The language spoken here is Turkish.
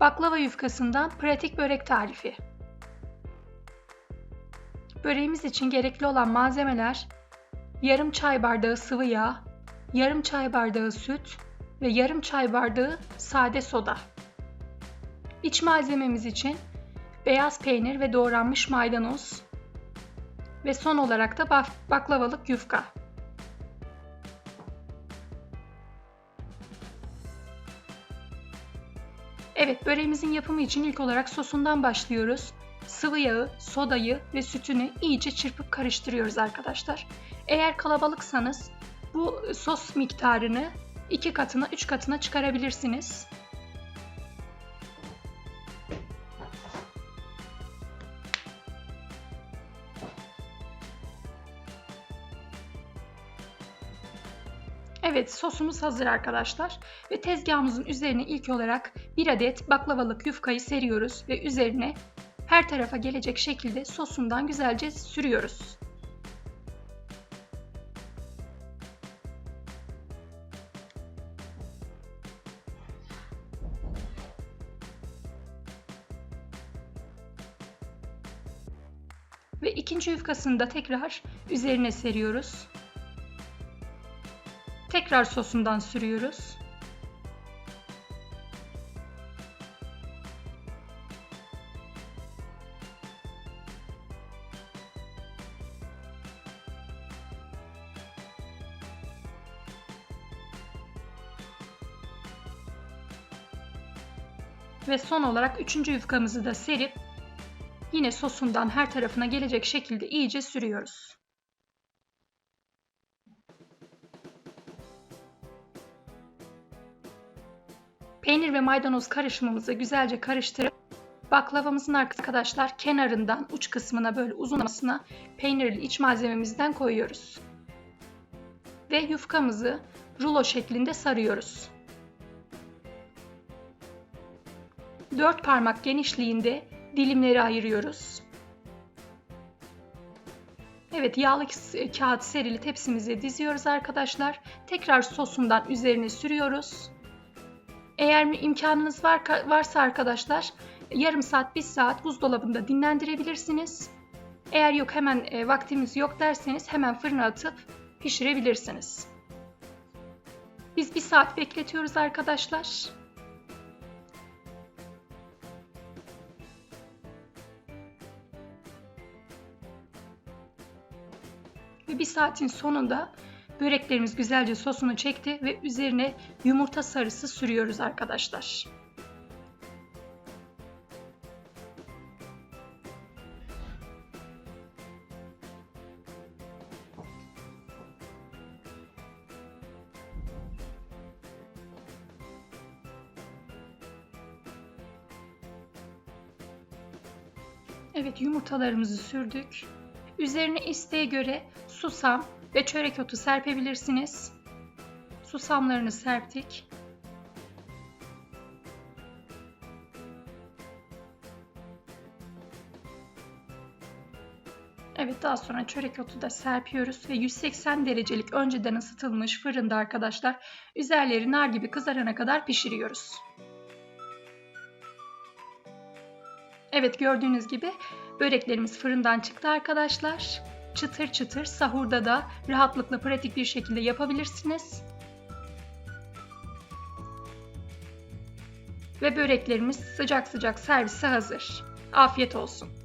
Baklava yufkasından pratik börek tarifi. Böreğimiz için gerekli olan malzemeler yarım çay bardağı sıvı yağ, yarım çay bardağı süt ve yarım çay bardağı sade soda. İç malzememiz için beyaz peynir ve doğranmış maydanoz ve son olarak da bak- baklavalık yufka. Evet, böreğimizin yapımı için ilk olarak sosundan başlıyoruz. Sıvı yağı, sodayı ve sütünü iyice çırpıp karıştırıyoruz arkadaşlar. Eğer kalabalıksanız bu sos miktarını iki katına, üç katına çıkarabilirsiniz. Evet sosumuz hazır arkadaşlar ve tezgahımızın üzerine ilk olarak bir adet baklavalık yufkayı seriyoruz ve üzerine her tarafa gelecek şekilde sosundan güzelce sürüyoruz. Ve ikinci yufkasını da tekrar üzerine seriyoruz. Tekrar sosundan sürüyoruz. Ve son olarak üçüncü yufkamızı da serip yine sosundan her tarafına gelecek şekilde iyice sürüyoruz. Peynir ve maydanoz karışımımızı güzelce karıştırıp baklavamızın arkadaşlar kenarından uç kısmına böyle uzunlamasına peynirli iç malzememizden koyuyoruz. Ve yufkamızı rulo şeklinde sarıyoruz. 4 parmak genişliğinde dilimleri ayırıyoruz. Evet yağlı kağıt serili tepsimize diziyoruz arkadaşlar. Tekrar sosundan üzerine sürüyoruz. Eğer imkanınız var, varsa arkadaşlar yarım saat, bir saat buzdolabında dinlendirebilirsiniz. Eğer yok hemen e, vaktimiz yok derseniz hemen fırına atıp pişirebilirsiniz. Biz bir saat bekletiyoruz arkadaşlar. Ve bir saatin sonunda böreklerimiz güzelce sosunu çekti ve üzerine yumurta sarısı sürüyoruz arkadaşlar. Evet yumurtalarımızı sürdük. Üzerine isteğe göre susam ve çörek otu serpebilirsiniz. Susamlarını serptik. Evet daha sonra çörek otu da serpiyoruz ve 180 derecelik önceden ısıtılmış fırında arkadaşlar üzerleri nar gibi kızarana kadar pişiriyoruz. Evet gördüğünüz gibi böreklerimiz fırından çıktı arkadaşlar. Çıtır çıtır sahurda da rahatlıkla pratik bir şekilde yapabilirsiniz. Ve böreklerimiz sıcak sıcak servise hazır. Afiyet olsun.